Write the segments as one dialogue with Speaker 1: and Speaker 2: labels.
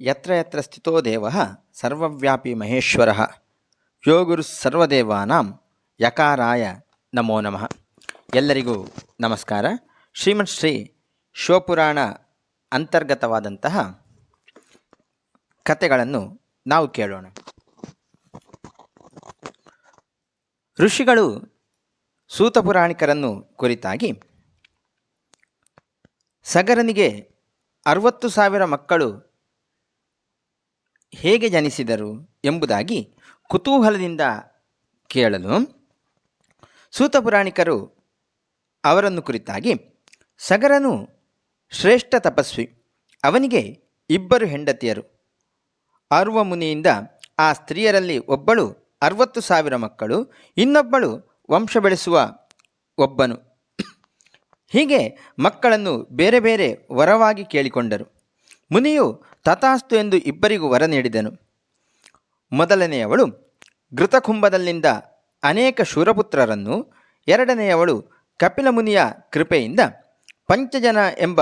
Speaker 1: ಯತ್ರ ಯತ್ರ ಸ್ಥಿತೋ ದೇವ ಸರ್ವವ್ಯಾಪಿ ಮಹೇಶ್ವರ ಯೋಗುರು ಸರ್ವದೇವಾನಾಂ ಯಕಾರಾಯ ನಮೋ ನಮಃ ಎಲ್ಲರಿಗೂ ನಮಸ್ಕಾರ। ಶ್ರೀಮತ್ ಶ್ರೀ ಶಿವಪುರಾಣ ಅಂತರ್ಗತವಾದಂತಹ ಕಥೆಗಳನ್ನು ನಾವು ಕೇಳೋಣ. ಋಷಿಗಳು ಸೂತಪುರಾಣಿಕರನ್ನು ಕುರಿತಾಗಿ ಸಗರನಿಗೆ ಅರವತ್ತು ಸಾವಿರ ಮಕ್ಕಳು ಹೇಗೆ ಜನಿಸಿದರು ಎಂಬುದಾಗಿ ಕುತೂಹಲದಿಂದ ಕೇಳಲು ಸೂತಪುರಾಣಿಕರು ಅವರನ್ನು ಕುರಿತಾಗಿ ಸಗರನು ಶ್ರೇಷ್ಠ ತಪಸ್ವಿ, ಅವನಿಗೆ ಇಬ್ಬರು ಹೆಂಡತಿಯರು. ಅರ್ವ ಮುನಿಯಿಂದ ಆ ಸ್ತ್ರೀಯರಲ್ಲಿ ಒಬ್ಬಳು ಅರವತ್ತು ಸಾವಿರ ಮಕ್ಕಳು, ಇನ್ನೊಬ್ಬಳು ವಂಶ ಬೆಳೆಸುವ ಒಬ್ಬನು. ಹೀಗೆ ಮಕ್ಕಳನ್ನು ಬೇರೆ ಬೇರೆ ವರವಾಗಿ ಕೇಳಿಕೊಂಡರು. ಮುನಿಯು ತಥಾಸ್ತು ಎಂದು ಇಬ್ಬರಿಗೂ ವರ ನೀಡಿದನು. ಮೊದಲನೆಯವಳು ಘೃತಕುಂಭದಲ್ಲಿಂದ ಅನೇಕ ಶೂರಪುತ್ರರನ್ನು, ಎರಡನೆಯವಳು ಕಪಿಲ ಮುನಿಯ ಕೃಪೆಯಿಂದ ಪಂಚಜನ ಎಂಬ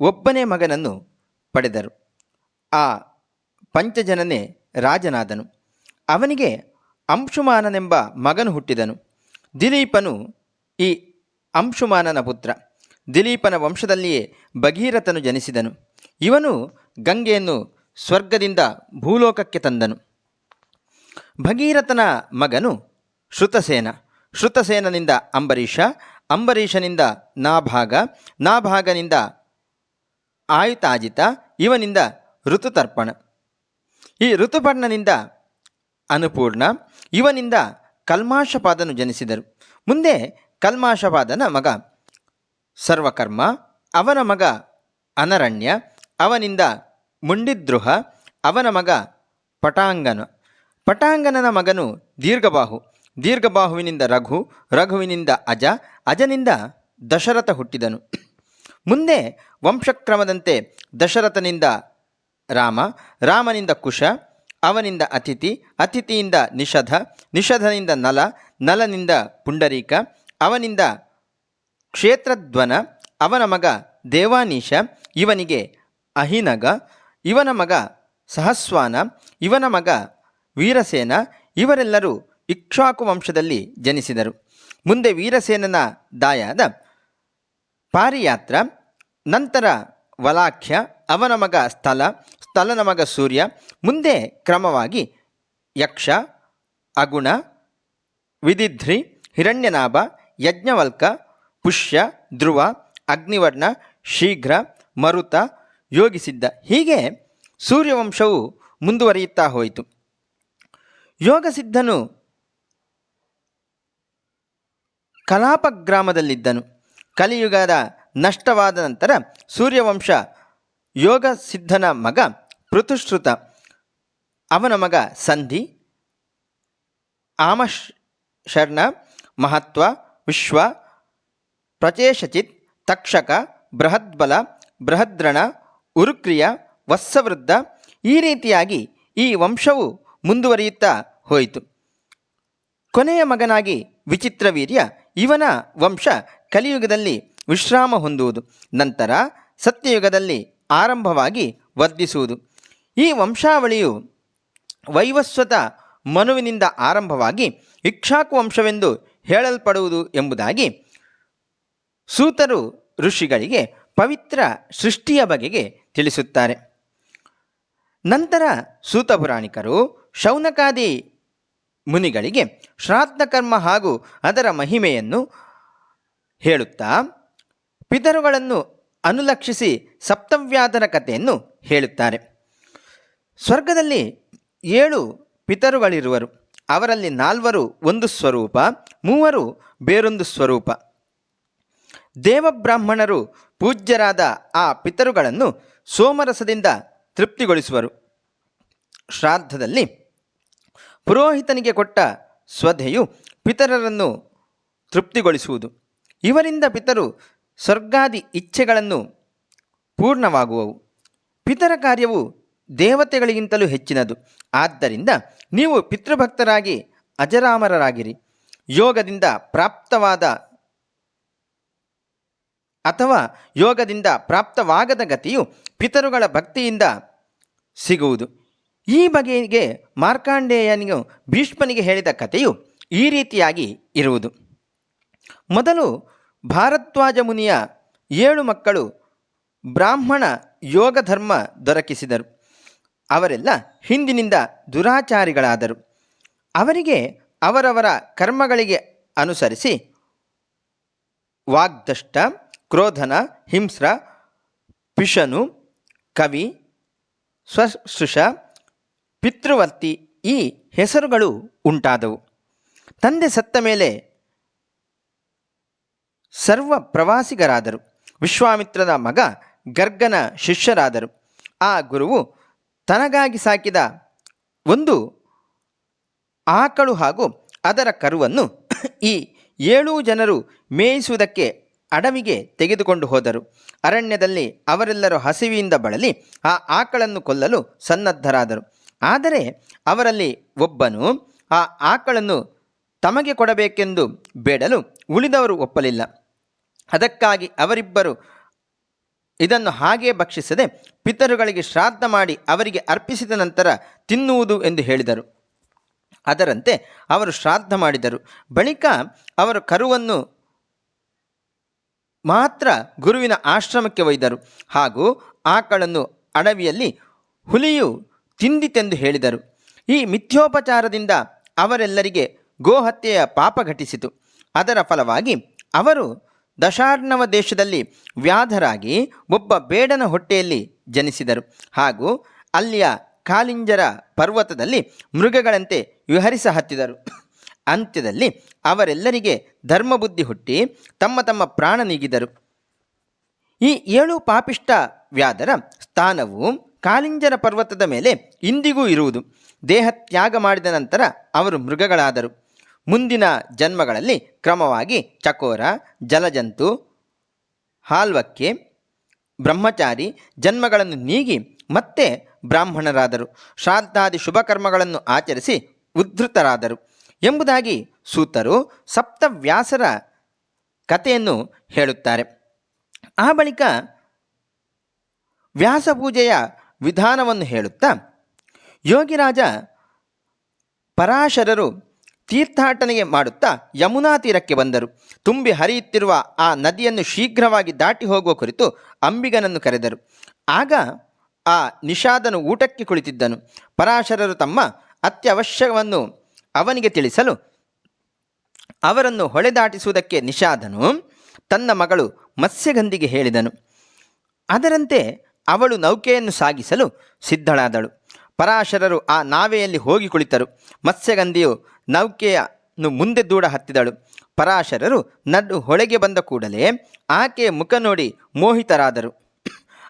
Speaker 1: ಒಬ್ಬನೇ ಮಗನನ್ನು ಪಡೆದರು. ಆ ಪಂಚಜನನೇ ರಾಜನಾದನು. ಅವನಿಗೆ ಅಂಶುಮಾನನೆಂಬ ಮಗನು ಹುಟ್ಟಿದನು. ದಿಲೀಪನು ಈ ಅಂಶುಮಾನನ ಪುತ್ರ. ದಿಲೀಪನ ವಂಶದಲ್ಲಿಯೇ ಭಗೀರಥನು ಜನಿಸಿದನು. ಇವನು ಗಂಗೆಯನ್ನು ಸ್ವರ್ಗದಿಂದ ಭೂಲೋಕಕ್ಕೆ ತಂದನು. ಭಗೀರಥನ ಮಗನು ಶ್ರುತಸೇನ. ಶ್ರುತಸೇನನಿಂದ ಅಂಬರೀಷ, ಅಂಬರೀಷನಿಂದ ನಾಭಾಗ, ನಾಭಾಗನಿಂದ ಆಯುತಾಜಿತ, ಇವನಿಂದ ಋತುತರ್ಪಣ. ಈ ಋತುಪರ್ಣನಿಂದ ಅನುಪೂರ್ಣ ಇವನಿಂದ ಕಲ್ಮಾಶಪಾದನು ಜನಿಸಿದರು. ಮುಂದೆ ಕಲ್ಮಾಶಪಾದನ ಮಗ ಸರ್ವಕರ್ಮ, ಅವನ ಮಗ ಅನರಣ್ಯ ಅವನಿಂದ ಮುಂಡಿದ್ರುಹ ಅವನ ಮಗ ಪಟಾಂಗನ. ಪಟಾಂಗನನ ಮಗನು ದೀರ್ಘಬಾಹು. ದೀರ್ಘಬಾಹುವಿನಿಂದ ರಘು, ರಘುವಿನಿಂದ ಅಜ, ಅಜನಿಂದ ದಶರಥ ಹುಟ್ಟಿದನು. ಮುಂದೆ ವಂಶಕ್ರಮದಂತೆ ದಶರಥನಿಂದ ರಾಮ, ರಾಮನಿಂದ ಕುಶ, ಅವನಿಂದ ಅತಿಥಿ, ಅತಿಥಿಯಿಂದ ನಿಷಧ, ನಿಷಧನಿಂದ ನಲ, ನಲನಿಂದ ಪುಂಡರೀಕ, ಅವನಿಂದ ಕ್ಷೇತ್ರಧ್ವನ, ಅವನ ಮಗ ದೇವಾನೀಶ, ಇವನಿಗೆ ಅಹಿನಗ, ಇವನ ಮಗ ಸಹಸ್ವಾನ, ಇವನ ಮಗ ವೀರಸೇನ, ಇವರೆಲ್ಲರೂ ಇಕ್ಷಾಕು ವಂಶದಲ್ಲಿ ಜನಿಸಿದರು. ಮುಂದೆ ವೀರಸೇನನ ದಾಯಾದ ಪಾರಿಯಾತ್ರ, ನಂತರ ವಲಾಖ್ಯ, ಅವನ ಮಗ ಸ್ಥಲ, ಸ್ಥಲನ ಮಗ ಸೂರ್ಯ, ಮುಂದೆ ಕ್ರಮವಾಗಿ ಯಕ್ಷ, ಅಗುಣ, ವಿದಿಧ್ರಿ, ಹಿರಣ್ಯನಾಭ, ಯಜ್ಞವಲ್ಕ, ಪುಷ್ಯ, ಧ್ರುವ, ಅಗ್ನಿವರ್ಣ, ಶೀಘ್ರ, ಮರುತ ಯೋಗಿಸಿದ್ದ ಹೀಗೆ ಸೂರ್ಯವಂಶವು ಮುಂದುವರಿಯುತ್ತಾ ಹೋಯಿತು. ಯೋಗಸಿದ್ಧನು ಕಲಾಪ ಗ್ರಾಮದಲ್ಲಿದ್ದನು. ಕಲಿಯುಗದ ನಷ್ಟವಾದ ನಂತರ ಸೂರ್ಯವಂಶ ಯೋಗಸಿದ್ಧನ ಮಗ ಪೃಥುಶ್ರುತ, ಅವನ ಮಗ ಸಂಧಿ, ಆಮಶ್ ಶರ್ಣ, ಮಹತ್ವ, ವಿಶ್ವ ಪ್ರಚೇಷಚಿತ್ ತಕ್ಷಕ, ಬೃಹದ್ಬಲ, ಬೃಹದ್ರಣ ಉರುಕ್ರಿಯ, ವತ್ಸವೃದ್ಧ ಈ ರೀತಿಯಾಗಿ ಈ ವಂಶವು ಮುಂದುವರಿಯುತ್ತಾ ಹೋಯಿತು. ಕೊನೆಯ ಮಗನಾಗಿ ವಿಚಿತ್ರವೀರ್ಯ ಇವನ ವಂಶ ಕಲಿಯುಗದಲ್ಲಿ ವಿಶ್ರಾಮ ಹೊಂದುವುದು, ನಂತರ ಸತ್ಯಯುಗದಲ್ಲಿ ಆರಂಭವಾಗಿ ವರ್ಧಿಸುವುದು. ಈ ವಂಶಾವಳಿಯು ವೈವಸ್ವತ ಮನುವಿನಿಂದ ಆರಂಭವಾಗಿ ಇಕ್ಷಾಕು ವಂಶವೆಂದು ಹೇಳಲ್ಪಡುವುದು ಎಂಬುದಾಗಿ ಸೂತರು ಋಷಿಗಳಿಗೆ ಪವಿತ್ರ ಸೃಷ್ಟಿಯ ಬಗೆಗೆ ತಿಳಿಸುತ್ತಾರೆ. ನಂತರ ಸೂತ ಪುರಾಣಿಕರು ಶೌನಕಾದಿ ಮುನಿಗಳಿಗೆ ಶ್ರಾದ್ದ ಕರ್ಮ ಹಾಗೂ ಅದರ ಮಹಿಮೆಯನ್ನು ಹೇಳುತ್ತಾ, ಪಿತರುಗಳನ್ನು ಅನುಲಕ್ಷಿಸಿ ಸಪ್ತವ್ಯಾಧನ ಕಥೆಯನ್ನು ಹೇಳುತ್ತಾರೆ. ಸ್ವರ್ಗದಲ್ಲಿ ಏಳು ಪಿತರುಗಳಿರುವರು. ಅವರಲ್ಲಿ ನಾಲ್ವರು ಒಂದು ಸ್ವರೂಪ, ಮೂವರು ಬೇರೊಂದು ಸ್ವರೂಪ. ದೇವಬ್ರಾಹ್ಮಣರು ಪೂಜ್ಯರಾದ ಆ ಪಿತರುಗಳನ್ನು ಸೋಮರಸದಿಂದ ತೃಪ್ತಿಗೊಳಿಸುವರು. ಶ್ರಾದ್ದದಲ್ಲಿ ಪುರೋಹಿತನಿಗೆ ಕೊಟ್ಟ ಸ್ವಧೆಯು ಪಿತರರನ್ನು ತೃಪ್ತಿಗೊಳಿಸುವುದು. ಇವರಿಂದ ಪಿತರು ಸ್ವರ್ಗಾದಿ ಇಚ್ಛೆಗಳನ್ನು ಪೂರ್ಣವಾಗುವವು. ಪಿತರ ಕಾರ್ಯವು ದೇವತೆಗಳಿಗಿಂತಲೂ ಹೆಚ್ಚಿನದು. ಆದ್ದರಿಂದ ನೀವು ಪಿತೃಭಕ್ತರಾಗಿ ಅಜರಾಮರರಾಗಿರಿ. ಯೋಗದಿಂದ ಪ್ರಾಪ್ತವಾದ ಅಥವಾ ಯೋಗದಿಂದ ಪ್ರಾಪ್ತವಾಗದ ಗತಿಯು ಪಿತರುಗಳ ಭಕ್ತಿಯಿಂದ ಸಿಗುವುದು. ಈ ಬಗೆಗೆ ಮಾರ್ಕಾಂಡೇಯನಿಗೆ ಭೀಷ್ಮನಿಗೆ ಹೇಳಿದ ಕಥೆಯು ಈ ರೀತಿಯಾಗಿ ಇರುವುದು. ಮೊದಲು ಭಾರದ್ವಾಜ ಮುನಿಯ ಏಳು ಮಕ್ಕಳು ಬ್ರಾಹ್ಮಣ ಯೋಗ ಧರ್ಮ ದೊರಕಿಸಿದರು. ಅವರೆಲ್ಲ ಹಿಂದಿನಿಂದ ದುರಾಚಾರಿಗಳಾದರು. ಅವರಿಗೆ ಅವರವರ ಕರ್ಮಗಳಿಗೆ ಅನುಸರಿಸಿ ವಾಗ್ದಷ್ಟ ಕ್ರೋಧನ, ಹಿಂಸ್ರ, ಪಿಶನು, ಕವಿ ಸ್ವಶುಷ ಪಿತೃವರ್ತಿ ಈ ಹೆಸರುಗಳು ಉಂಟಾದವು. ತಂದೆ ಸತ್ತ ಮೇಲೆ ಸರ್ವ ಪ್ರವಾಸಿಗರಾದರು. ವಿಶ್ವಾಮಿತ್ರನ ಮಗ ಗರ್ಗನ ಶಿಷ್ಯರಾದರು. ಆ ಗುರುವು ತನಗಾಗಿ ಸಾಕಿದ ಒಂದು ಆಕಳು ಹಾಗೂ ಅದರ ಕರುವನ್ನು ಈ ಏಳು ಜನರು ಮೇಯಿಸುವುದಕ್ಕೆ ಅಡವಿಗೆ ತೆಗೆದುಕೊಂಡು ಹೋದರು. ಅರಣ್ಯದಲ್ಲಿ ಅವರೆಲ್ಲರೂ ಹಸಿವಿಯಿಂದ ಬಳಲಿ, ಆ ಆಕಳನ್ನು ಕೊಲ್ಲಲು ಸನ್ನದ್ಧರಾದರು. ಆದರೆ ಅವರಲ್ಲಿ ಒಬ್ಬನು ಆ ಆಕಳನ್ನು ತಮಗೆ ಕೊಡಬೇಕೆಂದು ಬೇಡಲು ಉಳಿದವರು ಒಪ್ಪಲಿಲ್ಲ. ಅದಕ್ಕಾಗಿ ಅವರಿಬ್ಬರು ಇದನ್ನು ಹಾಗೇ ಭಕ್ಷಿಸದೆ ಪಿತರುಗಳಿಗೆ ಶ್ರಾದ್ದ ಮಾಡಿ ಅವರಿಗೆ ಅರ್ಪಿಸಿದ ನಂತರ ತಿನ್ನುವುದು ಎಂದು ಹೇಳಿದರು. ಅದರಂತೆ ಅವರು ಶ್ರಾದ್ದ ಮಾಡಿದರು. ಬಳಿಕ ಅವರು ಕರುವನ್ನು ಮಾತ್ರ ಗುರುವಿನ ಆಶ್ರಮಕ್ಕೆ ಒಯ್ದರು. ಹಾಗೂ ಆಕಳನ್ನು ಅಡವಿಯಲ್ಲಿ ಹುಲಿಯು ತಿಂದಿತೆಂದು ಹೇಳಿದರು. ಈ ಮಿಥ್ಯೋಪಚಾರದಿಂದ ಅವರೆಲ್ಲರಿಗೆ ಗೋಹತ್ಯೆಯ ಪಾಪ ಘಟಿಸಿತು. ಅದರ ಫಲವಾಗಿ ಅವರು ದಶಾರ್ಣವ ದೇಶದಲ್ಲಿ ವ್ಯಾಧರಾಗಿ ಒಬ್ಬ ಬೇಡನ ಹೊಟ್ಟೆಯಲ್ಲಿ ಜನಿಸಿದರು. ಹಾಗೂ ಅಲ್ಲಿಯ ಕಾಲಿಂಜರ ಪರ್ವತದಲ್ಲಿ ಮೃಗಗಳಂತೆ ವಿಹರಿಸ ಹತ್ತಿದರು. ಅಂತ್ಯದಲ್ಲಿ ಅವರೆಲ್ಲರಿಗೆ ಧರ್ಮಬುದ್ಧಿ ಹುಟ್ಟಿ ತಮ್ಮ ತಮ್ಮ ಪ್ರಾಣ ನೀಗಿದರು. ಈ ಏಳು ಪಾಪಿಷ್ಟ ವ್ಯಾಧರ ಸ್ಥಾನವು ಕಾಲಿಂಜನ ಪರ್ವತದ ಮೇಲೆ ಇಂದಿಗೂ ಇರುವುದು. ದೇಹ ತ್ಯಾಗ ಮಾಡಿದ ನಂತರ ಅವರು ಮೃಗಗಳಾದರು. ಮುಂದಿನ ಜನ್ಮಗಳಲ್ಲಿ ಕ್ರಮವಾಗಿ ಚಕೋರ, ಜಲಜಂತು, ಹಾಲ್ವಕ್ಕೆ, ಬ್ರಹ್ಮಚಾರಿ ಜನ್ಮಗಳನ್ನು ನೀಗಿ ಮತ್ತೆ ಬ್ರಾಹ್ಮಣರಾದರು. ಶ್ರಾದ್ದಾದಿ ಶುಭಕರ್ಮಗಳನ್ನು ಆಚರಿಸಿ ಉದ್ಧತರಾದರು. ಎಂಬುದಾಗಿ ಸೂತರು ಸಪ್ತವ್ಯಾಸರ ಕಥೆಯನ್ನು ಹೇಳುತ್ತಾರೆ. ಆ ಬಳಿಕ ವ್ಯಾಸಪೂಜೆಯ ವಿಧಾನವನ್ನು ಹೇಳುತ್ತಾ, ಯೋಗಿರಾಜ ಪರಾಶರರು ತೀರ್ಥಾಟನೆಗೆ ಮಾಡುತ್ತಾ ಯಮುನಾ ತೀರಕ್ಕೆ ಬಂದರು. ತುಂಬಿ ಹರಿಯುತ್ತಿರುವ ಆ ನದಿಯನ್ನು ಶೀಘ್ರವಾಗಿ ದಾಟಿ ಹೋಗುವ ಕುರಿತು ಅಂಬಿಗನನ್ನು ಕರೆದರು. ಆಗ ಆ ನಿಷಾದನು ಊಟಕ್ಕೆ ಕುಳಿತಿದ್ದನು. ಪರಾಶರರು ತಮ್ಮ ಅತ್ಯವಶ್ಯವನ್ನು ಅವನಿಗೆ ತಿಳಿಸಲು, ಅವರನ್ನು ಹೊಳೆದಾಟಿಸುವುದಕ್ಕೆ ನಿಷಾದನು ತನ್ನ ಮಗಳು ಮತ್ಸ್ಯಗಂಧಿಗೆ ಹೇಳಿದನು. ಅದರಂತೆ ಅವಳು ನೌಕೆಯನ್ನು ಸಾಗಿಸಲು ಸಿದ್ಧಳಾದಳು. ಪರಾಶರರು ಆ ನಾವೆಯಲ್ಲಿ ಹೋಗಿ ಕುಳಿತರು. ಮತ್ಸ್ಯಗಂಧಿಯು ನೌಕೆಯನ್ನು ಮುಂದೆ ದೂಡ ಹತ್ತಿದಳು. ಪರಾಶರರು ನಡು ಹೊಳೆಗೆ ಬಂದ ಕೂಡಲೇ ಆಕೆಯ ಮುಖ ನೋಡಿ ಮೋಹಿತರಾದರು.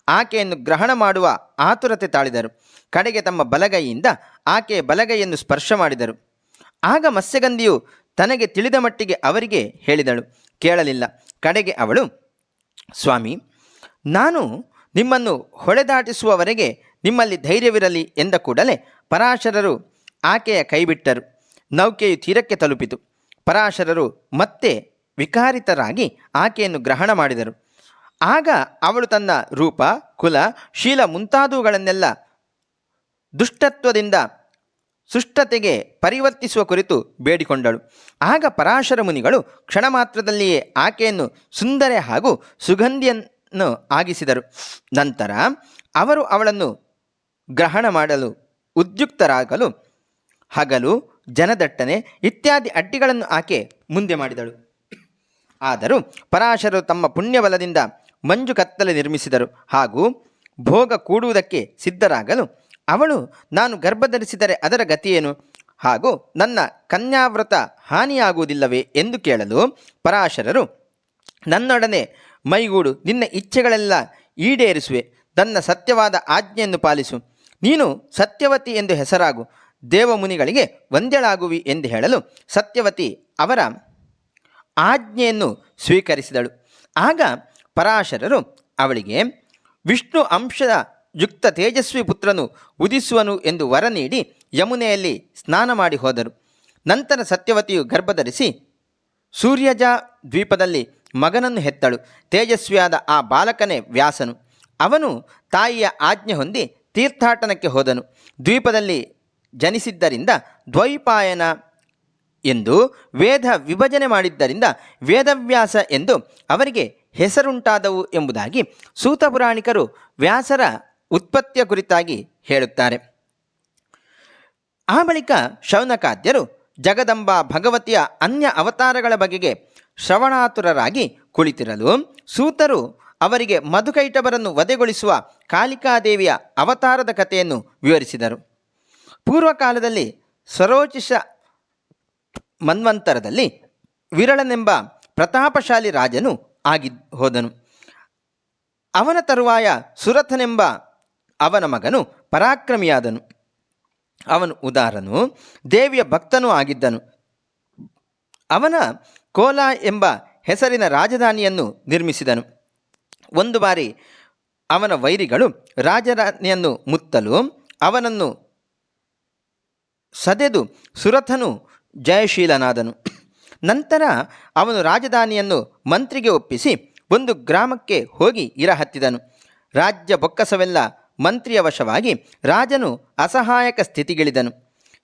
Speaker 1: ಆಕೆಯನ್ನು ಗ್ರಹಣ ಮಾಡುವ ಆತುರತೆ ತಾಳಿದರು. ಕಡೆಗೆ ತಮ್ಮ ಬಲಗೈಯಿಂದ ಆಕೆಯ ಬಲಗೈಯನ್ನು ಸ್ಪರ್ಶ ಮಾಡಿದರು. ಆಗ ಮತ್ಸ್ಯಗಂಧಿಯು ತನಗೆ ತಿಳಿದ ಮಟ್ಟಿಗೆ ಅವರಿಗೆ ಹೇಳಿದಳು. ಕೇಳಲಿಲ್ಲ. ಕಡೆಗೆ ಅವಳು, ಸ್ವಾಮಿ, ನಾನು ನಿಮ್ಮನ್ನು ಹೊಳೆದಾಟಿಸುವವರೆಗೆ ನಿಮ್ಮಲ್ಲಿ ಧೈರ್ಯವಿರಲಿ ಎಂದ ಕೂಡಲೇ ಪರಾಶರರು ಆಕೆಯ ಕೈಬಿಟ್ಟರು. ನೌಕೆಯು ತೀರಕ್ಕೆ ತಲುಪಿತು. ಪರಾಶರರು ಮತ್ತೆ ವಿಕಾರಿತರಾಗಿ ಆಕೆಯನ್ನು ಗ್ರಹಣ ಮಾಡಿದರು. ಆಗ ಅವಳು ತನ್ನ ರೂಪ, ಕುಲ, ಶೀಲ ಮುಂತಾದವುಗಳನ್ನೆಲ್ಲ ದುಷ್ಟತ್ವದಿಂದ ಸುಷ್ಟತೆಗೆ ಪರಿವರ್ತಿಸುವ ಕುರಿತು ಬೇಡಿಕೊಂಡಳು. ಆಗ ಪರಾಶರ ಮುನಿಗಳು ಕ್ಷಣ ಮಾತ್ರದಲ್ಲಿಯೇ ಆಕೆಯನ್ನು ಸುಂದರ ಹಾಗೂ ಸುಗಂಧಿಯನ್ನು ಆಗಿಸಿದರು. ನಂತರ ಅವರು ಅವಳನ್ನು ಗ್ರಹಣ ಮಾಡಲು, ಉದ್ಯುಕ್ತರಾಗಲು, ಹಗಲು, ಜನದಟ್ಟಣೆ ಇತ್ಯಾದಿ ಅಡ್ಡಿಗಳನ್ನು ಆಕೆ ಮುಂದೆ ಮಾಡಿದಳು. ಆದರೂ ಪರಾಶರರು ತಮ್ಮ ಪುಣ್ಯಬಲದಿಂದ ಮಂಜು ಕತ್ತಲೆ ನಿರ್ಮಿಸಿದರು ಹಾಗೂ ಭೋಗ ಕೂಡುವುದಕ್ಕೆ ಸಿದ್ಧರಾಗಲು ಅವಳು ನಾನು ಗರ್ಭಧರಿಸಿದರೆ ಅದರ ಗತಿಯೇನು? ಹಾಗೂ ನನ್ನ ಕನ್ಯಾವ್ರತ ಹಾನಿಯಾಗುವುದಿಲ್ಲವೇ ಎಂದು ಕೇಳಲು ಪರಾಶರರು, ನನ್ನೊಡನೆ ಮೈಗೂಡು, ನಿನ್ನ ಇಚ್ಛೆಗಳೆಲ್ಲ ಈಡೇರಿಸುವೆ, ನನ್ನ ಸತ್ಯವಾದ ಆಜ್ಞೆಯನ್ನು ಪಾಲಿಸು. ನೀನು ಸತ್ಯವತಿ ಎಂದು ಹೆಸರಾಗು, ದೇವಮುನಿಗಳಿಗೆ ವಂದ್ಯಳಾಗುವಿ ಎಂದು ಹೇಳಲು ಸತ್ಯವತಿ ಅವರ ಆಜ್ಞೆಯನ್ನು ಸ್ವೀಕರಿಸಿದಳು. ಆಗ ಪರಾಶರರು ಅವಳಿಗೆ, ವಿಷ್ಣು ಅಂಶದ ಯುಕ್ತ ತೇಜಸ್ವಿ ಪುತ್ರನು ಉದಿಸುವನು ಎಂದು ವರ ನೀಡಿ ಯಮುನೆಯಲ್ಲಿ ಸ್ನಾನ ಮಾಡಿ ಹೋದರು. ನಂತರ ಸತ್ಯವತಿಯು ಗರ್ಭಧರಿಸಿ ಸೂರ್ಯಜ ದ್ವೀಪದಲ್ಲಿ ಮಗನನ್ನು ಹೆತ್ತಳು. ತೇಜಸ್ವಿಯಾದ ಆ ಬಾಲಕನೇ ವ್ಯಾಸನು. ಅವನು ತಾಯಿಯ ಆಜ್ಞೆ ಹೊಂದಿ ತೀರ್ಥಾಟನಕ್ಕೆ ಹೋದನು. ದ್ವೀಪದಲ್ಲಿ ಜನಿಸಿದ್ದರಿಂದ ದ್ವೈಪಾಯನ ಎಂದು ವೇದ ವಿಭಜನೆ ಮಾಡಿದ್ದರಿಂದ ವೇದವ್ಯಾಸ ಎಂದು ಅವರಿಗೆ ಹೆಸರುಂಟಾದವು ಎಂಬುದಾಗಿ ಸೂತ ಪುರಾಣಿಕರು ವ್ಯಾಸರ ಉತ್ಪತ್ತಿಯ ಕುರಿತಾಗಿ ಹೇಳುತ್ತಾರೆ. ಆ ಬಳಿಕ ಶೌನಕಾದ್ಯರು ಜಗದಂಬ ಭಗವತಿಯ ಅನ್ಯ ಅವತಾರಗಳ ಬಗೆಗೆ ಶ್ರವಣಾತುರರಾಗಿ ಕುಳಿತಿರಲು ಸೂತರು ಅವರಿಗೆ ಮಧುಕೈಟವರನ್ನು ವಧೆಗೊಳಿಸುವ ಕಾಳಿಕಾದೇವಿಯ ಅವತಾರದ ಕಥೆಯನ್ನು ವಿವರಿಸಿದರು. ಪೂರ್ವಕಾಲದಲ್ಲಿ ಸರೋಚಿಷ ಮನ್ವಂತರದಲ್ಲಿ ವಿರಳನೆಂಬ ಪ್ರತಾಪಶಾಲಿ ರಾಜನು ಆಗಿ ಹೋದನು. ಅವನ ತರುವಾಯ ಸುರಥನೆಂಬ ಅವನ ಮಗನು ಪರಾಕ್ರಮಿಯಾದನು. ಅವನು ಉದಾರನು, ದೇವಿಯ ಭಕ್ತನೂ ಆಗಿದ್ದನು. ಅವನ ಕೋಲ ಎಂಬ ಹೆಸರಿನ ರಾಜಧಾನಿಯನ್ನು ನಿರ್ಮಿಸಿದನು. ಒಂದು ಬಾರಿ ಅವನ ವೈರಿಗಳು ರಾಜಧಾನಿಯನ್ನು ಮುತ್ತಲು ಅವನನ್ನು ಸದೆದು ಸುರಥನು ಜಯಶೀಲನಾದನು. ನಂತರ ಅವನು ರಾಜಧಾನಿಯನ್ನು ಮಂತ್ರಿಗೆ ಒಪ್ಪಿಸಿ ಒಂದು ಗ್ರಾಮಕ್ಕೆ ಹೋಗಿ ಇರಹತ್ತಿದನು. ರಾಜ್ಯ ಬೊಕ್ಕಸವೆಲ್ಲ ಮಂತ್ರಿಯ ವಶವಾಗಿ ರಾಜನು ಅಸಹಾಯಕ ಸ್ಥಿತಿಗಿಳಿದನು.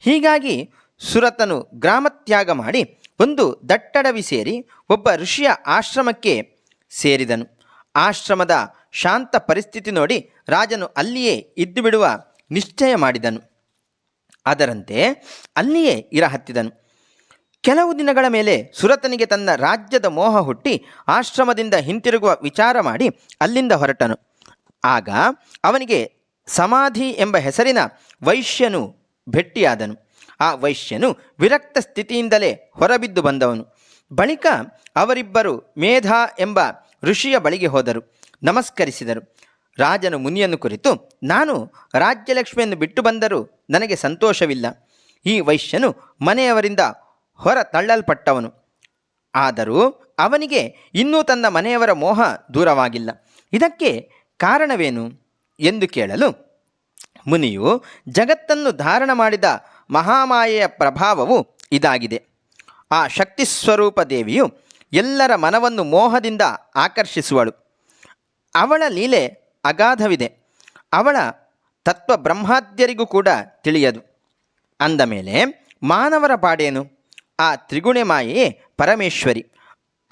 Speaker 1: ಹೀಗಾಗಿ ಸುರತನು ಗ್ರಾಮತ್ಯಾಗ ಮಾಡಿ ಒಂದು ದಟ್ಟಡವಿ ಸೇರಿ ಒಬ್ಬ ಋಷಿಯ ಆಶ್ರಮಕ್ಕೆ ಸೇರಿದನು. ಆಶ್ರಮದ ಶಾಂತ ಪರಿಸ್ಥಿತಿ ನೋಡಿ ರಾಜನು ಅಲ್ಲಿಯೇ ಇದ್ದು ಬಿಡುವ ನಿಶ್ಚಯ ಮಾಡಿದನು. ಅದರಂತೆ ಅಲ್ಲಿಯೇ ಇರಹತ್ತಿದನು. ಕೆಲವು ದಿನಗಳ ಮೇಲೆ ಸುರತನಿಗೆ ತನ್ನ ರಾಜ್ಯದ ಮೋಹ ಹುಟ್ಟಿ ಆಶ್ರಮದಿಂದ ಹಿಂತಿರುಗುವ ವಿಚಾರ ಮಾಡಿ ಅಲ್ಲಿಂದ ಹೊರಟನು. ಆಗ ಅವನಿಗೆ ಸಮಾಧಿ ಎಂಬ ಹೆಸರಿನ ವೈಶ್ಯನು ಭೆಟ್ಟಿಯಾದನು. ಆ ವೈಶ್ಯನು ವಿರಕ್ತ ಸ್ಥಿತಿಯಿಂದಲೇ ಹೊರಬಿದ್ದು ಬಂದವನು. ಬಳಿಕ ಅವರಿಬ್ಬರು ಮೇಧ ಎಂಬ ಋಷಿಯ ಬಳಿಗೆ ಹೋದರು. ನಮಸ್ಕರಿಸಿದರು. ರಾಜನು ಮುನಿಯನ್ನು ಕುರಿತು, ನಾನು ರಾಜ್ಯಲಕ್ಷ್ಮಿಯನ್ನು ಬಿಟ್ಟು ಬಂದರೂ ನನಗೆ ಸಂತೋಷವಿಲ್ಲ. ಈ ವೈಶ್ಯನು ಮನೆಯವರಿಂದ ಹೊರ ತಳ್ಳಲ್ಪಟ್ಟವನು ಆದರೂ ಅವನಿಗೆ ಇನ್ನೂ ತನ್ನ ಮನೆಯವರ ಮೋಹ ದೂರವಾಗಿಲ್ಲ. ಇದಕ್ಕೆ ಕಾರಣವೇನು ಎಂದು ಕೇಳಲು ಮುನಿಯು ಜಗತ್ತನ್ನು ಧಾರಣ ಮಾಡಿದ ಮಹಾಮಾಯೆಯ ಪ್ರಭಾವವು ಇದಾಗಿದೆ. ಆ ಶಕ್ತಿ ಸ್ವರೂಪ ದೇವಿಯು ಎಲ್ಲರ ಮನವನ್ನು ಮೋಹದಿಂದ ಆಕರ್ಷಿಸುವಳು. ಅವಳ ಲೀಲೆ ಅಗಾಧವಿದೆ. ಅವಳ ತತ್ವ ಬ್ರಹ್ಮಾದ್ಯರಿಗೂ ಕೂಡ ತಿಳಿಯದು. ಅಂದ ಮೇಲೆ, ಮಾನವರ ಪಾಡೇನು? ಆ ತ್ರಿಗುಣೆ ಮಾಯೆಯೇ ಪರಮೇಶ್ವರಿ.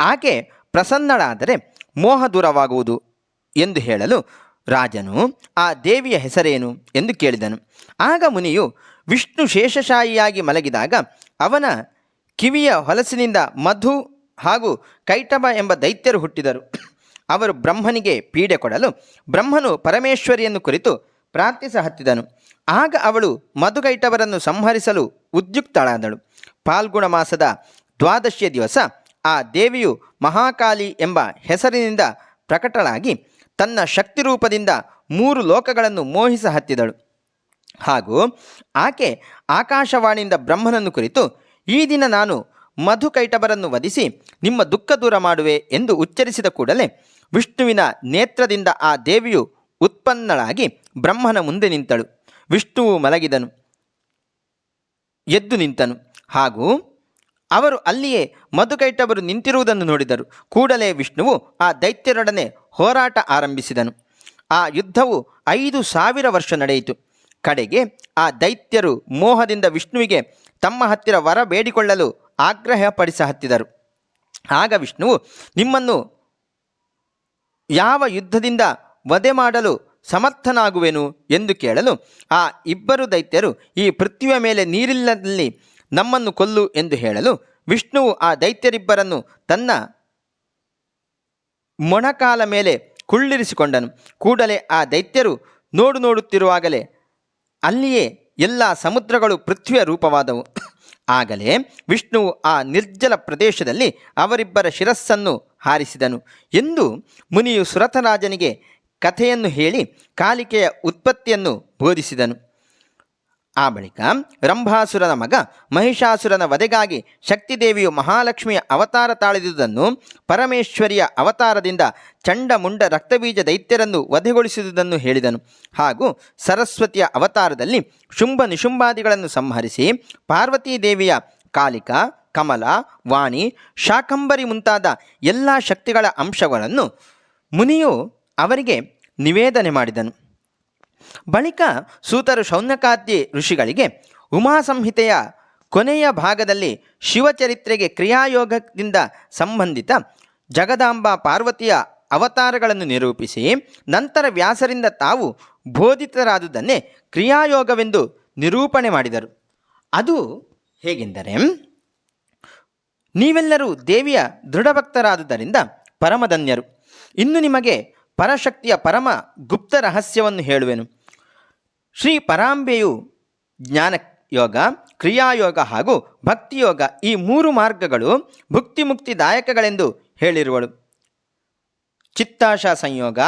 Speaker 1: ಆಕೆ ಪ್ರಸನ್ನಳಾದರೆ ಮೋಹ ದೂರವಾಗುವುದು ಎಂದು ಹೇಳಲು ರಾಜನು ಆ ದೇವಿಯ ಹೆಸರೇನು ಎಂದು ಕೇಳಿದನು. ಆಗ ಮುನಿಯು ವಿಷ್ಣು ಶೇಷಶಾಯಿಯಾಗಿ ಮಲಗಿದಾಗ ಅವನ ಕಿವಿಯ ಹೊಲಸಿನಿಂದ ಮಧು ಹಾಗೂ ಕೈಟಭ ಎಂಬ ದೈತ್ಯರು ಹುಟ್ಟಿದರು. ಅವರು ಬ್ರಹ್ಮನಿಗೆ ಪೀಡೆ ಕೊಡಲು ಬ್ರಹ್ಮನು ಪರಮೇಶ್ವರಿಯನ್ನು ಕುರಿತು ಪ್ರಾರ್ಥಿಸ ಹತ್ತಿದನು. ಆಗ ಅವಳು ಮಧುಕೈಟವರನ್ನು ಸಂಹರಿಸಲು ಉದ್ಯುಕ್ತಳಾದಳು. ಪಾಲ್ಗುಣ ಮಾಸದ ದ್ವಾದಶಿಯ ದಿವಸ ಆ ದೇವಿಯು ಮಹಾಕಾಲಿ ಎಂಬ ಹೆಸರಿನಿಂದ ಪ್ರಕಟಳಾಗಿ ತನ್ನ ಶಕ್ತಿ ರೂಪದಿಂದ ಮೂರು ಲೋಕಗಳನ್ನು ಮೋಹಿಸ ಹತ್ತಿದಳು. ಹಾಗೂ ಆಕೆ ಆಕಾಶವಾಣಿಯಿಂದ ಬ್ರಹ್ಮನನ್ನು ಕುರಿತು, ಈ ದಿನ ನಾನು ಮಧುಕೈಟಬರನ್ನು ವಧಿಸಿ ನಿಮ್ಮ ದುಃಖ ದೂರ ಮಾಡುವೆ ಎಂದು ಉಚ್ಚರಿಸಿದ ಕೂಡಲೇ ವಿಷ್ಣುವಿನ ನೇತ್ರದಿಂದ ಆ ದೇವಿಯು ಉತ್ಪನ್ನಳಾಗಿ ಬ್ರಹ್ಮನ ಮುಂದೆ ನಿಂತಳು. ವಿಷ್ಣುವು ಮಲಗಿದನು, ಎದ್ದು ನಿಂತನು. ಹಾಗೂ ಅವರು ಅಲ್ಲಿಯೇ ಮಧುಕೈಟವರು ನಿಂತಿರುವುದನ್ನು ನೋಡಿದರು. ಕೂಡಲೇ ವಿಷ್ಣುವು ಆ ದೈತ್ಯರೊಡನೆ ಹೋರಾಟ ಆರಂಭಿಸಿದನು. ಆ ಯುದ್ಧವು ಐದು ಸಾವಿರ ವರ್ಷ ನಡೆಯಿತು. ಕಡೆಗೆ ಆ ದೈತ್ಯರು ಮೋಹದಿಂದ ವಿಷ್ಣುವಿಗೆ ತಮ್ಮ ಹತ್ತಿರ ವರ ಬೇಡಿಕೊಳ್ಳಲು ಆಗ್ರಹಪಡಿಸ ಹತ್ತಿದರು. ಆಗ ವಿಷ್ಣುವು ನಿಮ್ಮನ್ನು ಯಾವ ಯುದ್ಧದಿಂದ ವಧೆ ಮಾಡಲು ಸಮರ್ಥನಾಗುವೆನು ಎಂದು ಕೇಳಲು ಆ ಇಬ್ಬರು ದೈತ್ಯರು ಈ ಪೃಥ್ವಿಯ ಮೇಲೆ ನೀರಿಲ್ಲದಲ್ಲಿ ನಮ್ಮನ್ನು ಕೊಲ್ಲು ಎಂದು ಹೇಳಲು ವಿಷ್ಣುವು ಆ ದೈತ್ಯರಿಬ್ಬರನ್ನು ತನ್ನ ಮೊಣಕಾಲ ಮೇಲೆ ಕುಳ್ಳಿರಿಸಿಕೊಂಡನು. ಕೂಡಲೇ ಆ ದೈತ್ಯರು ನೋಡು ನೋಡುತ್ತಿರುವಾಗಲೇ ಅಲ್ಲಿಯೇ ಎಲ್ಲ ಸಮುದ್ರಗಳು ಪೃಥ್ವಿಯ ರೂಪವಾದವು. ಆಗಲೇ ವಿಷ್ಣುವು ಆ ನಿರ್ಜಲ ಪ್ರದೇಶದಲ್ಲಿ ಅವರಿಬ್ಬರ ಶಿರಸ್ಸನ್ನು ಹಾರಿಸಿದನು ಎಂದು ಮುನಿಯು ಸುರತರಾಜನಿಗೆ ಕಥೆಯನ್ನು ಹೇಳಿ ಕಾಲಿಕೆಯ ಉತ್ಪತ್ತಿಯನ್ನು ಬೋಧಿಸಿದನು. ಆ ಬಳಿಕ ರಂಭಾಸುರನ ಮಗ ಮಹಿಷಾಸುರನ ವಧೆಗಾಗಿ ಶಕ್ತಿದೇವಿಯು ಮಹಾಲಕ್ಷ್ಮಿಯ ಅವತಾರ ತಾಳಿದುದನ್ನು ಪರಮೇಶ್ವರಿಯ ಅವತಾರದಿಂದ ಚಂಡ ಮುಂಡ ರಕ್ತಬೀಜ ದೈತ್ಯರನ್ನು ವಧೆಗೊಳಿಸಿದುದನ್ನು ಹೇಳಿದನು. ಹಾಗೂ ಸರಸ್ವತಿಯ ಅವತಾರದಲ್ಲಿ ಶುಂಭ ನಿಶುಂಭಾದಿಗಳನ್ನು ಸಂಹರಿಸಿ ಪಾರ್ವತೀ ದೇವಿಯ ಕಾಲಿಕ, ಕಮಲ, ವಾಣಿ, ಶಾಕಂಬರಿ ಮುಂತಾದ ಎಲ್ಲ ಶಕ್ತಿಗಳ ಅಂಶಗಳನ್ನು ಮುನಿಯು ಅವರಿಗೆ ನಿವೇದನೆ ಮಾಡಿದನು. ಬಳಿಕ ಸೂತರು ಶೌನಕಾದಿ ಋಷಿಗಳಿಗೆ ಉಮಾ ಸಂಹಿತೆಯ ಕೊನೆಯ ಭಾಗದಲ್ಲಿ ಶಿವಚರಿತ್ರೆಗೆ ಕ್ರಿಯಾಯೋಗದಿಂದ ಸಂಬಂಧಿತ ಜಗದಾಂಬ ಪಾರ್ವತಿಯ ಅವತಾರಗಳನ್ನು ನಿರೂಪಿಸಿ, ನಂತರ ವ್ಯಾಸರಿಂದ ತಾವು ಬೋಧಿತರಾದುದನ್ನೇ ಕ್ರಿಯಾಯೋಗವೆಂದು ನಿರೂಪಣೆ ಮಾಡಿದರು. ಅದು ಹೇಗೆಂದರೆ, ನೀವೆಲ್ಲರೂ ದೇವಿಯ ದೃಢಭಕ್ತರಾದುದರಿಂದ ಪರಮಧನ್ಯರು. ಇನ್ನು ನಿಮಗೆ ಪರಶಕ್ತಿಯ ಪರಮ ಗುಪ್ತ ರಹಸ್ಯವನ್ನು ಹೇಳುವೆನು. ಶ್ರೀ ಪರಾಂಬೆಯು ಜ್ಞಾನ ಯೋಗ, ಕ್ರಿಯಾಯೋಗ ಹಾಗೂ ಭಕ್ತಿಯೋಗ ಈ ಮೂರು ಮಾರ್ಗಗಳು ಭುಕ್ತಿ ಮುಕ್ತಿದಾಯಕಗಳೆಂದು ಹೇಳಿರುವಳು. ಚಿತ್ತಾಶ ಸಂಯೋಗ,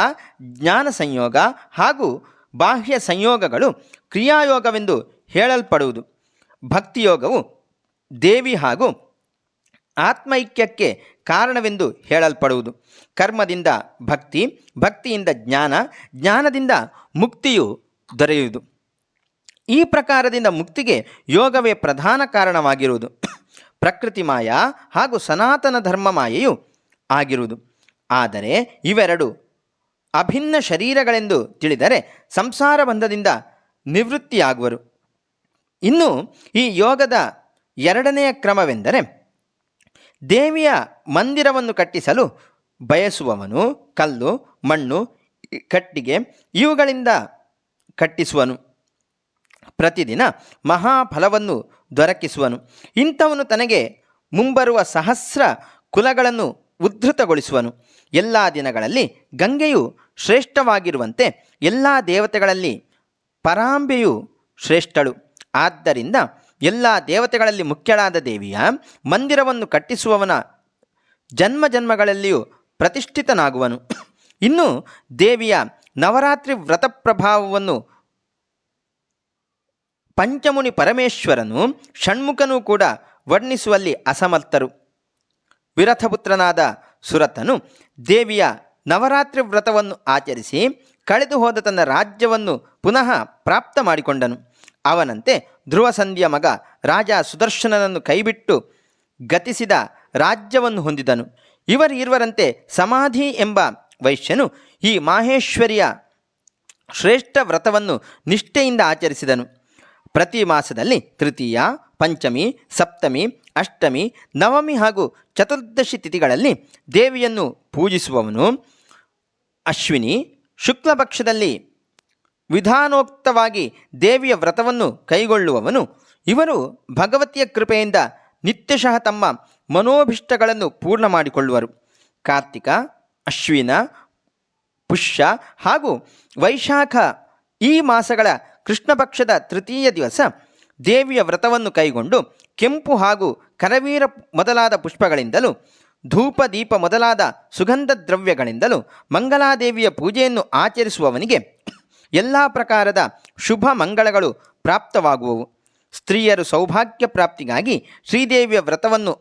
Speaker 1: ಜ್ಞಾನ ಸಂಯೋಗ ಹಾಗೂ ಬಾಹ್ಯ ಸಂಯೋಗಗಳು ಕ್ರಿಯಾಯೋಗವೆಂದು ಹೇಳಲ್ಪಡುವುದು. ಭಕ್ತಿಯೋಗವು ದೇವಿ ಹಾಗೂ ಆತ್ಮೈಕ್ಯಕ್ಕೆ ಕಾರಣವೆಂದು ಹೇಳಲ್ಪಡುವುದು. ಕರ್ಮದಿಂದ ಭಕ್ತಿ, ಭಕ್ತಿಯಿಂದ ಜ್ಞಾನ, ಜ್ಞಾನದಿಂದ ಮುಕ್ತಿಯು ದೊರೆಯುವುದು. ಈ ಪ್ರಕಾರದಿಂದ ಮುಕ್ತಿಗೆ ಯೋಗವೇ ಪ್ರಧಾನ ಕಾರಣವಾಗಿರುವುದು. ಪ್ರಕೃತಿ ಮಾಯ ಹಾಗೂ ಸನಾತನ ಧರ್ಮ ಮಾಯೆಯು ಆಗಿರುವುದು. ಆದರೆ ಇವೆರಡು ಅಭಿನ್ನ ಶರೀರಗಳೆಂದು ತಿಳಿದರೆ ಸಂಸಾರ ಬಂಧದಿಂದ ನಿವೃತ್ತಿಯಾಗುವರು. ಇನ್ನು ಈ ಯೋಗದ ಎರಡನೆಯ ಕ್ರಮವೆಂದರೆ ದೇವಿಯ ಮಂದಿರವನ್ನು ಕಟ್ಟಿಸಲು ಬಯಸುವವನು ಕಲ್ಲು, ಮಣ್ಣು ಕಟ್ಟಿಗೆ ಇವುಗಳಿಂದ ಕಟ್ಟಿಸುವನು. ಪ್ರತಿದಿನ ಮಹಾಫಲವನ್ನು ದೊರಕಿಸುವನು. ಇಂಥವನು ತನಗೆ ಮುಂಬರುವ ಸಹಸ್ರ ಕುಲಗಳನ್ನು ಉದ್ಧತಗೊಳಿಸುವನು. ಎಲ್ಲ ದಿನಗಳಲ್ಲಿ ಗಂಗೆಯು ಶ್ರೇಷ್ಠವಾಗಿರುವಂತೆ ಎಲ್ಲ ದೇವತೆಗಳಲ್ಲಿ ಪರಾಂಬೆಯು ಶ್ರೇಷ್ಠಳು. ಆದ್ದರಿಂದ ಎಲ್ಲ ದೇವತೆಗಳಲ್ಲಿ ಮುಖ್ಯಳಾದ ದೇವಿಯ ಮಂದಿರವನ್ನು ಕಟ್ಟಿಸುವವನ ಜನ್ಮ ಜನ್ಮಗಳಲ್ಲಿಯೂ ಪ್ರತಿಷ್ಠಿತನಾಗುವನು. ಇನ್ನು ದೇವಿಯ ನವರಾತ್ರಿ ವ್ರತ ಪ್ರಭಾವವನ್ನು ಪಂಚಮುನಿ ಪರಮೇಶ್ವರನು ಷಣ್ಮುಖನೂ ಕೂಡ ವರ್ಣಿಸುವಲ್ಲಿ ಅಸಮರ್ಥರು. ವಿರಥಪುತ್ರನಾದ ಸುರತನು ದೇವಿಯ ನವರಾತ್ರಿ ವ್ರತವನ್ನು ಆಚರಿಸಿ ಕಳೆದು ಹೋದ ತನ್ನ ರಾಜ್ಯವನ್ನು ಪುನಃ ಪ್ರಾಪ್ತ ಮಾಡಿಕೊಂಡನು. ಅವನಂತೆ ಧ್ರುವಸಂಧಿಯ ಮಗ ರಾಜ ಸುದರ್ಶನನನ್ನು ಕೈಬಿಟ್ಟು ಗತಿಸಿದ ರಾಜ್ಯವನ್ನು ಹೊಂದಿದನು. ಇವರಿರುವರಂತೆ ಸಮಾಧಿ ಎಂಬ ವೈಶ್ಯನು ಈ ಮಾಹೇಶ್ವರಿಯ ಶ್ರೇಷ್ಠ ವ್ರತವನ್ನು ನಿಷ್ಠೆಯಿಂದ ಆಚರಿಸಿದನು. ಪ್ರತಿ ಮಾಸದಲ್ಲಿ ತೃತೀಯ, ಪಂಚಮಿ, ಸಪ್ತಮಿ, ಅಷ್ಟಮಿ, ನವಮಿ ಹಾಗೂ ಚತುರ್ದಶಿ ತಿಥಿಗಳಲ್ಲಿ ದೇವಿಯನ್ನು ಪೂಜಿಸುವವನು ಅಶ್ವಿನಿ. ಶುಕ್ಲ ಪಕ್ಷದಲ್ಲಿ ವಿಧಾನೋಕ್ತವಾಗಿ ದೇವಿಯ ವ್ರತವನ್ನು ಕೈಗೊಳ್ಳುವವನು. ಇವರು ಭಗವತಿಯ ಕೃಪೆಯಿಂದ ನಿತ್ಯಶಃ ತಮ್ಮ ಮನೋಭಿಷ್ಟಗಳನ್ನು ಪೂರ್ಣ ಮಾಡಿಕೊಳ್ಳುವರು. ಕಾರ್ತಿಕ, ಅಶ್ವಿನ, ಪುಷ್ಯ ಹಾಗೂ ವೈಶಾಖ ಈ ಮಾಸಗಳ ಕೃಷ್ಣ ಪಕ್ಷದ ತೃತೀಯ ದಿವಸ ದೇವಿಯ ವ್ರತವನ್ನು ಕೈಗೊಂಡು ಕೆಂಪು ಹಾಗೂ ಕರವೀರ ಮೊದಲಾದ ಪುಷ್ಪಗಳಿಂದಲೂ, ಧೂಪ, ದೀಪ ಮೊದಲಾದ ಸುಗಂಧ ದ್ರವ್ಯಗಳಿಂದಲೂ ಮಂಗಲಾದೇವಿಯ ಪೂಜೆಯನ್ನು ಆಚರಿಸುವವನಿಗೆ ಎಲ್ಲ ಪ್ರಕಾರದ ಶುಭ ಮಂಗಳಗಳು ಪ್ರಾಪ್ತವಾಗುವವು. ಸ್ತ್ರೀಯರು ಸೌಭಾಗ್ಯ ಪ್ರಾಪ್ತಿಗಾಗಿ ಶ್ರೀದೇವಿಯ ವ್ರತವನ್ನು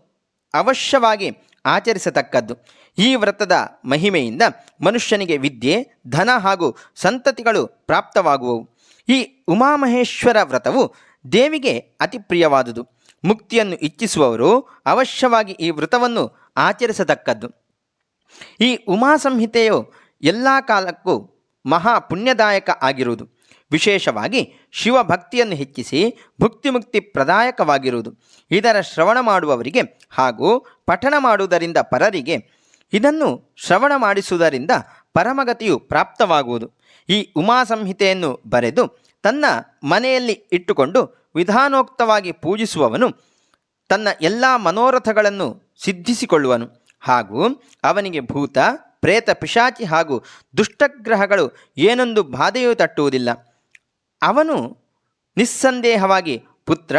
Speaker 1: ಅವಶ್ಯವಾಗಿ ಆಚರಿಸತಕ್ಕದ್ದು. ಈ ವ್ರತದ ಮಹಿಮೆಯಿಂದ ಮನುಷ್ಯನಿಗೆ ವಿದ್ಯೆ, ಧನ ಹಾಗೂ ಸಂತತಿಗಳು ಪ್ರಾಪ್ತವಾಗುವವು. ಈ ಉಮಾಮಹೇಶ್ವರ ವ್ರತವು ದೇವಿಗೆ ಅತಿ ಪ್ರಿಯವಾದುದು. ಮುಕ್ತಿಯನ್ನು ಇಚ್ಛಿಸುವವರು ಅವಶ್ಯವಾಗಿ ಈ ವ್ರತವನ್ನು ಆಚರಿಸತಕ್ಕದ್ದು. ಈ ಉಮಾ ಸಂಹಿತೆಯು ಎಲ್ಲ ಕಾಲಕ್ಕೂ ಮಹಾ ಪುಣ್ಯದಾಯಕ ಆಗಿರುವುದು. ವಿಶೇಷವಾಗಿ ಶಿವಭಕ್ತಿಯನ್ನು ಹೆಚ್ಚಿಸಿ ಭುಕ್ತಿಮುಕ್ತಿ ಪ್ರದಾಯಕವಾಗಿರುವುದು. ಇದರ ಶ್ರವಣ ಮಾಡುವವರಿಗೆ ಹಾಗೂ ಪಠಣ ಮಾಡುವುದರಿಂದ ಪರರಿಗೆ ಇದನ್ನು ಶ್ರವಣ ಮಾಡಿಸುವುದರಿಂದ ಪರಮಗತಿಯು ಪ್ರಾಪ್ತವಾಗುವುದು. ಈ ಉಮಾ ಸಂಹಿತೆಯನ್ನು ಬರೆದು ತನ್ನ ಮನೆಯಲ್ಲಿ ಇಟ್ಟುಕೊಂಡು ವಿಧಾನೋಕ್ತವಾಗಿ ಪೂಜಿಸುವವನು ತನ್ನ ಎಲ್ಲ ಮನೋರಥಗಳನ್ನು ಸಿದ್ಧಿಸಿಕೊಳ್ಳುವನು ಹಾಗೂ ಅವನಿಗೆ ಭೂತ ಪ್ರೇತ ಪಿಶಾಚಿ ಹಾಗೂ ದುಷ್ಟಗ್ರಹಗಳು ಏನೊಂದು ಬಾಧೆಯೂ ತಟ್ಟುವುದಿಲ್ಲ. ಅವನು ನಿಸ್ಸಂದೇಹವಾಗಿ ಪುತ್ರ,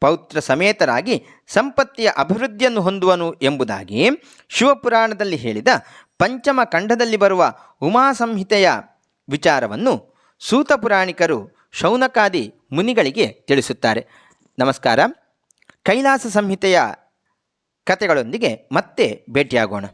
Speaker 1: ಪೌತ್ರ ಸಮೇತರಾಗಿ ಸಂಪತ್ತಿಯ ಅಭಿವೃದ್ಧಿಯನ್ನು ಹೊಂದುವನು ಎಂಬುದಾಗಿ ಶಿವಪುರಾಣದಲ್ಲಿ ಹೇಳಿದ ಪಂಚಮ ಖಂಡದಲ್ಲಿ ಬರುವ ಉಮಾ ಸಂಹಿತೆಯ ವಿಚಾರವನ್ನು ಸೂತ ಪುರಾಣಿಕರು ಶೌನಕಾದಿ ಮುನಿಗಳಿಗೆ ತಿಳಿಸುತ್ತಾರೆ. ನಮಸ್ಕಾರ. ಕೈಲಾಸ ಸಂಹಿತೆಯ ಕಥೆಗಳೊಂದಿಗೆ ಮತ್ತೆ ಭೇಟಿಯಾಗೋಣ.